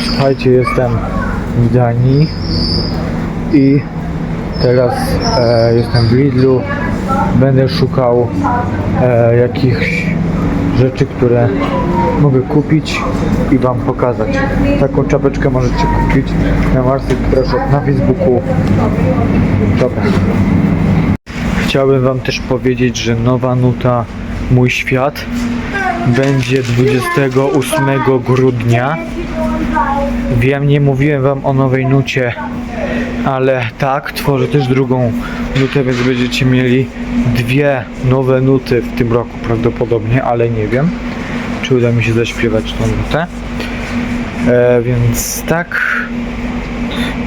Słuchajcie, jestem w Danii i teraz e, jestem w Lidlu. Będę szukał e, jakichś rzeczy, które mogę kupić i Wam pokazać. Taką czapeczkę możecie kupić na Marsy Shop na Facebooku. Dobra. Chciałbym Wam też powiedzieć, że nowa nuta Mój Świat będzie 28 grudnia. Wiem, nie mówiłem Wam o nowej nucie, ale tak, tworzę też drugą nutę, więc będziecie mieli dwie nowe nuty w tym roku prawdopodobnie, ale nie wiem, czy uda mi się zaśpiewać tą nutę. E, więc tak.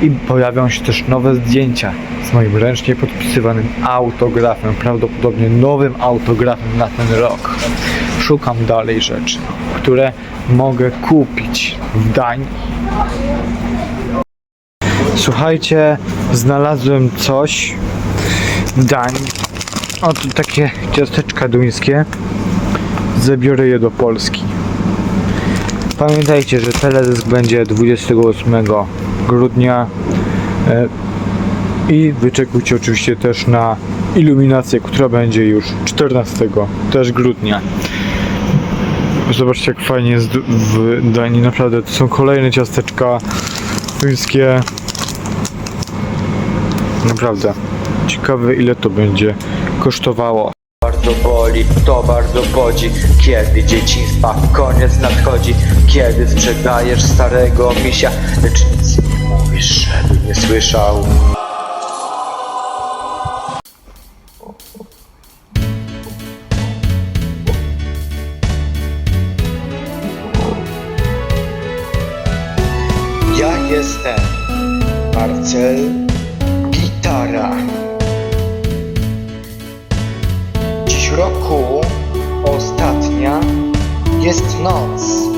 I pojawią się też nowe zdjęcia z moim ręcznie podpisywanym autografem, prawdopodobnie nowym autografem na ten rok. Szukam dalej rzeczy, które mogę kupić w Danii. Słuchajcie, znalazłem coś w Danii. Oto takie ciasteczka duńskie. Zabiorę je do Polski. Pamiętajcie, że teledysk będzie 28 grudnia e, i wyczekujcie oczywiście też na iluminację, która będzie już 14 też grudnia. Zobaczcie jak fajnie jest w Danii, naprawdę to są kolejne ciasteczka duńskie. Naprawdę. Ciekawe ile to będzie kosztowało. Bardzo boli, to bardzo bodzi Kiedy dzieciństwa koniec nadchodzi Kiedy sprzedajesz starego misia Lecz nic nie mówisz, żeby nie słyszał. Ja jestem Marcel Gitara roku ostatnia jest noc.